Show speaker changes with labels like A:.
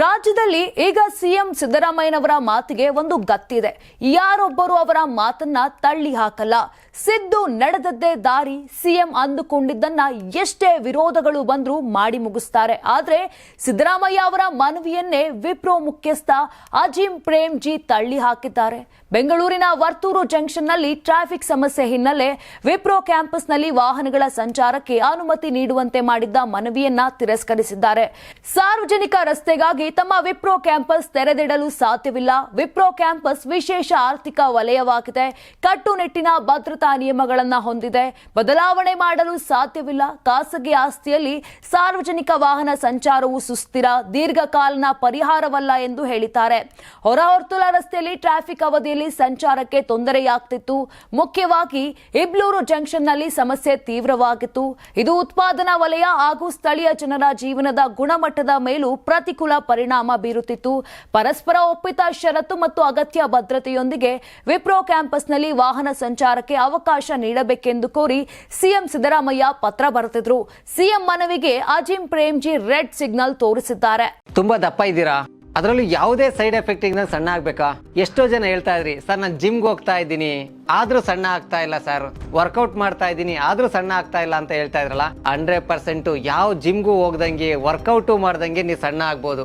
A: ರಾಜ್ಯದಲ್ಲಿ ಈಗ ಸಿಎಂ ಸಿದ್ದರಾಮಯ್ಯನವರ ಮಾತಿಗೆ ಒಂದು ಗತ್ತಿದೆ. ಯಾರೊಬ್ಬರು ಅವರ ಮಾತನ್ನ ತಳ್ಳಿ ಹಾಕಲ್ಲ. ಸಿದ್ದು ನಡೆದದ್ದೇ ದಾರಿ ಸಿಎಂ ಅಂದುಕೊಂಡಿದ್ದನ್ನ ಎಷ್ಟೇ ವಿರೋಧಗಳು ಬಂದರೂ ಮಾಡಿ ಮುಗಿಸ್ತಾರೆ. ಆದರೆ ಸಿದ್ದರಾಮಯ್ಯ ಅವರ ಮನವಿಯನ್ನೇ ವಿಪ್ರೋ ಮುಖ್ಯಸ್ಥ ಅಜಿಂ ಪ್ರೇಮ್ಜಿ ತಳ್ಳಿ ಹಾಕಿದ್ದಾರೆ. ಬೆಂಗಳೂರಿನ ವರ್ತೂರು ಜಂಕ್ಷನ್ನಲ್ಲಿ ಟ್ರಾಫಿಕ್ ಸಮಸ್ಯೆ ಹಿನ್ನೆಲೆ ವಿಪ್ರೋ ಕ್ಯಾಂಪಸ್ನಲ್ಲಿ ವಾಹನಗಳ ಸಂಚಾರಕ್ಕೆ ಅನುಮತಿ ನೀಡುವಂತೆ ಮಾಡಿದ್ದ ಮನವಿಯನ್ನ ತಿರಸ್ಕರಿಸಿದ್ದಾರೆ. ಸಾರ್ವಜನಿಕ ರಸ್ತೆಗಾಗಿ ತಮ್ಮ ವಿಪ್ರೋ ಕ್ಯಾಂಪಸ್ ತೆರೆದಿಡಲು ಸಾಧ್ಯವಿಲ್ಲ. ವಿಪ್ರೋ ಕ್ಯಾಂಪಸ್ ವಿಶೇಷ ಆರ್ಥಿಕ ವಲಯವಾಗಿದೆ. ಕಟ್ಟುನಿಟ್ಟಿನ ಭದ್ರತಾ ನಿಯಮಗಳನ್ನು ಹೊಂದಿದೆ. ಬದಲಾವಣೆ ಮಾಡಲು ಸಾಧ್ಯವಿಲ್ಲ. ಖಾಸಗಿ ಆಸ್ತಿಯಲ್ಲಿ ಸಾರ್ವಜನಿಕ ವಾಹನ ಸಂಚಾರವು ಸುಸ್ಥಿರ. ದೀರ್ಘಕಾಲನ ಪರಿಹಾರವಲ್ಲ ಎಂದು ಹೇಳಿದ್ದಾರೆ. ಹೊರಹೊರ್ತುಲ ರಸ್ತೆಯಲ್ಲಿ ಟ್ರಾಫಿಕ್ ಅವಧಿಯಲ್ಲಿ ಸಂಚಾರಕ್ಕೆ ತೊಂದರೆಯಾಗ್ತಿತ್ತು. ಮುಖ್ಯವಾಗಿ ಇಬ್ಲೂರು ಜಂಕ್ಷನ್ನಲ್ಲಿ ಸಮಸ್ಯೆ ತೀವ್ರವಾಗಿತ್ತು. ಇದು ಉತ್ಪಾದನಾ ವಲಯ ಹಾಗೂ ಸ್ಥಳೀಯ ಜನರ ಜೀವನದ ಗುಣಮಟ್ಟದ ಮೇಲೂ ಪ್ರತಿಕೂಲ ಪರಿಣಾಮ ಬೀರುತ್ತಿತ್ತು. ಪರಸ್ಪರ ಒಪ್ಪಿತ ಷರತ್ತು ಮತ್ತು ಅಗತ್ಯ ಭದ್ರತೆಯೊಂದಿಗೆ ವಿಪ್ರೋ ಕ್ಯಾಂಪಸ್ನಲ್ಲಿ ವಾಹನ ಸಂಚಾರಕ್ಕೆ ಅವಕಾಶ ನೀಡಬೇಕೆಂದು ಕೋರಿ ಸಿಎಂ ಸಿದ್ದರಾಮಯ್ಯ ಪತ್ರ ಬರೆದಿದ್ರು. ಸಿಎಂ ಮನವಿಗೆ ಅಜಿಂ ಪ್ರೇಮ್ಜಿ ರೆಡ್ ಸಿಗ್ನಲ್ ತೋರಿಸಿದ್ದಾರೆ.
B: ತುಂಬಾ ದಪ್ಪ ಇದ್ದೀರಾ? ಅದರಲ್ಲೂ ಯಾವುದೇ ಸೈಡ್ ಎಫೆಕ್ಟ್ ಇಂದ ಸಣ್ಣ ಆಗ್ಬೇಕಾ? ಎಷ್ಟೋ ಜನ ಹೇಳ್ತಾ ಇದ್ರಿ, ಸರ್, ನಾನು ಜಿಮ್ಗೆ ಹೋಗ್ತಾ ಇದ್ದೀನಿ. ಆದ್ರೂ ಸಣ್ಣ ಆಗ್ತಾ ಇಲ್ಲ, ಸರ್. ವರ್ಕೌಟ್ ಮಾಡ್ತಾ ಇದ್ದೀನಿ, ಆದ್ರೂ ಸಣ್ಣ ಆಗ್ತಾ ಇಲ್ಲ ಅಂತ ಹೇಳ್ತಾ ಇದ್ರಲ್ಲ? ಹಂಡ್ರೆಡ್ ಪರ್ಸೆಂಟ್ ಯಾವ ಜಿಮ್ಗೂ ಹೋಗ್ದಂಗೆ, ವರ್ಕೌಟು ಮಾಡ್ದಂಗೆ ನೀವು ಸಣ್ಣ ಆಗ್ಬೋದು.